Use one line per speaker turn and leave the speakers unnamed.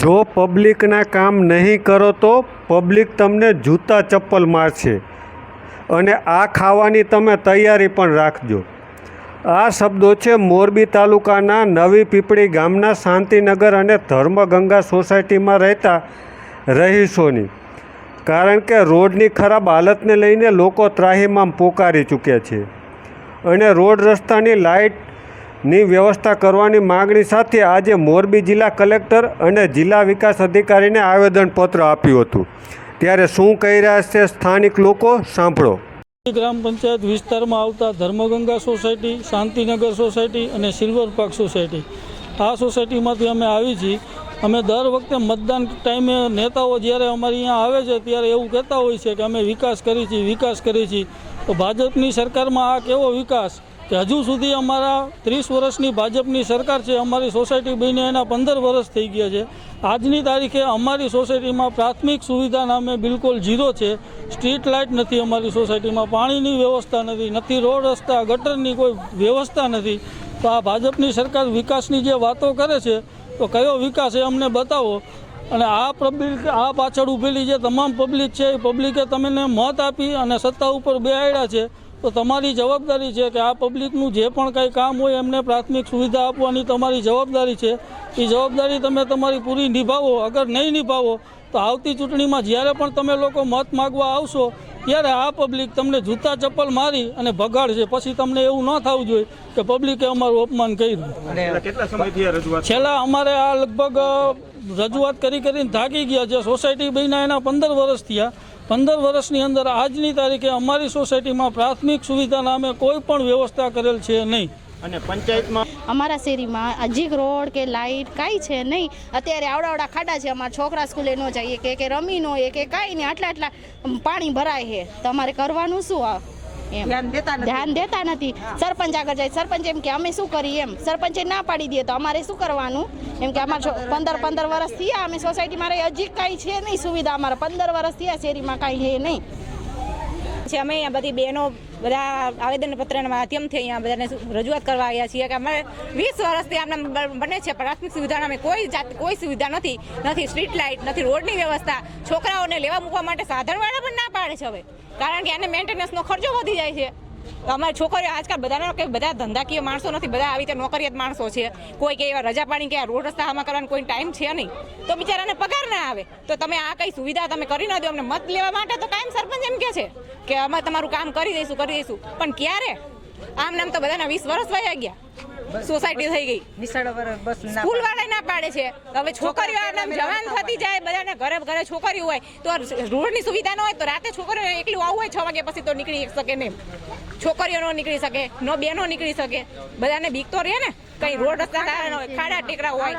જો પબ્લિકના કામ નહીં કરો તો પબ્લિક તમને જૂતા ચપ્પલ મારશે અને આ ખાવાની તમે તૈયારી પણ રાખજો. આ શબ્દો છે મોરબી તાલુકાના નવી પીપળી ગામના શાંતિનગર અને ધર્મગંગા સોસાયટીમાં રહેતા રહીશોની. કારણ કે રોડની ખરાબ હાલતને લઈને લોકો ત્રાહીમામ પોકારી ચૂક્યા છે. અને રોડ રસ્તાની લાઇટની વ્યવસ્થા કરવાની માગણી સાથે આજે મોરબી જિલ્લા કલેક્ટર અને જિલ્લા વિકાસ અધિકારીને આવેદનપત્ર આપ્યું હતું. ત્યારે શું કહી રહ્યા છે સ્થાનિક લોકો? સાંભળો.
ગ્રામ પંચાયત વિસ્તારમાં આવતા ધર્મગંગા સોસાયટી, શાંતિનગર સોસાયટી અને સિલ્વર પાર્ક સોસાયટી. આ સોસાયટીમાંથી અમે આવી છીએ અમે દર વખતે મતદાન ટાઈમે નેતાઓ જ્યારે અમારી અહીંયા આવે છે ત્યારે એવું કહેતા હોય છે કે અમે વિકાસ કરી છીએ વિકાસ કરી છીએ તો ભાજપની સરકારમાં આ કેવો વિકાસ? કે હજુ સુધી અમારા ત્રીસ વર્ષની ભાજપની સરકાર છે, અમારી સોસાયટી બનીને એના પંદર વર્ષ થઈ ગયા છે. આજની તારીખે અમારી સોસાયટીમાં પ્રાથમિક સુવિધા નામે બિલકુલ ઝીરો છે. સ્ટ્રીટ લાઇટ નથી અમારી સોસાયટીમાં, પાણીની વ્યવસ્થા નથી નથી રોડ રસ્તા, ગટરની કોઈ વ્યવસ્થા નથી. તો આ ભાજપની સરકાર વિકાસની જે વાતો કરે છે, તો કયો વિકાસ એ અમને બતાવો. અને આ પબ્લિક, આ પાછળ ઊભેલી જે તમામ પબ્લિક છે, એ પબ્લિકે તમને મત આપી અને સત્તા ઉપર બેહાડ્યા છે. તો તમારી જવાબદારી છે કે આ પબ્લિકનું જે પણ કાંઈ કામ હોય એમને પ્રાથમિક સુવિધા આપવાની તમારી જવાબદારી છે. એ જવાબદારી તમે તમારી પૂરી નિભાવો. અગર નહીં નિભાવો તો આવતી ચૂંટણીમાં જ્યારે પણ તમે લોકો મત માગવા આવશો ત્યારે આ પબ્લિક તમને જૂતા ચપ્પલ મારી અને ભગાડશે પછી તમને એવું ન થવું જોઈએ કે પબ્લિકે અમારું અપમાન કર્યું.
કેટલા સમયથી આ રજૂઆત
છેલ્લા અમારે આ લગભગ રજૂઆત કરી કરીને થાકી ગયા છે. સોસાયટી બન્યા એના પંદર વર્ષ થયા. પંદર વર્ષની અંદર આજની તારીખે અમારી સોસાયટીમાં પ્રાથમિક સુવિધા નામે કોઈ પણ વ્યવસ્થા કરેલ છે નહીં.
અને પંચાયતમાં?
અમારા શેરીમાં અજીક રોડ કે લાઇટ કાંઈ છે નહીં. અત્યારે આવડા આવડા ખાડા છે. અમારા છોકરા સ્કૂલે ન જઈએ. કે કે રમી ન હોય કે કાંઈ નહીં. આટલા આટલા પાણી ભરાય છે. તમારે કરવાનું શું આ? ધ્યાન દેતા નથી. સરપંચ આગળ જાય. સરપંચ એમ કે અમે શું કરીએ? એમ. સરપંચે ના પાડી દઈએ તો અમારે શું કરવાનું? એમ કે અમારે પંદર પંદર વર્ષ થયા. અમે સોસાયટીમાં રહી હજી કાંઈ છે નહીં સુવિધા અમારે. પંદર વર્ષ થયા શેરીમાં કાંઈ છે નહીં.
છે અમે અહીંયા બધી બહેનો બધા આવેદનપત્રના માધ્યમથી અહીંયા બધાને રજૂઆત કરવા આવ્યા છીએ કે અમે વીસ વર્ષથી આમને બને છે પ્રાથમિક સુવિધાના. અમે કોઈ જાત કોઈ સુવિધા નથી. નથી સ્ટ્રીટ લાઇટ નથી રોડની વ્યવસ્થા. છોકરાઓને લેવા મૂકવા માટે સાધનવાળા પણ ના પાડે છે હવે. કારણ કે એને મેન્ટેનન્સનો ખર્ચો વધી જાય છે. અમારી છોકરીઓ આજકાલ બધાના કે બધા ધંધાકીય માણસો નથી, બધા આવી રીતે નોકરિયાત માણસો છે. કોઈ કે એવા રજા પાણી કે રોડ રસ્તા આમાં કરવાનો કોઈ ટાઈમ છે નહીં. તો બિચારાને પગાર ના આવે. તો તમે આ કઈ સુવિધા તમે કરી ના દો અમને મત લેવા માટે તો કાયમ સરપંચ એમ કે છે કે અમે તમારું કામ કરી દઈશું કરી દઈશું. પણ ક્યારે? આમ નામ તો બધાના વીસ વર્ષ વયા ગયા. સોસાયટી થઈ ગઈ. સ્કૂલ વાળા ના પાડે. છે. હવે છોકરીઓ જવાન થતી જાય બધાને ઘરે ઘરે છોકરીઓ હોય તો રોડની સુવિધા ન હોય તો રાતે છોકરીઓ એકલું આવું હોય છ વાગે પછી તો નીકળી શકે નહીં. છોકરીઓ નો નીકળી શકે નો બેનો નીકળી શકે. બધાને બીક તો રહે ને? કઈ રોડ રસ્તા સારા ન હોય ખાડા ટેકરા હોય.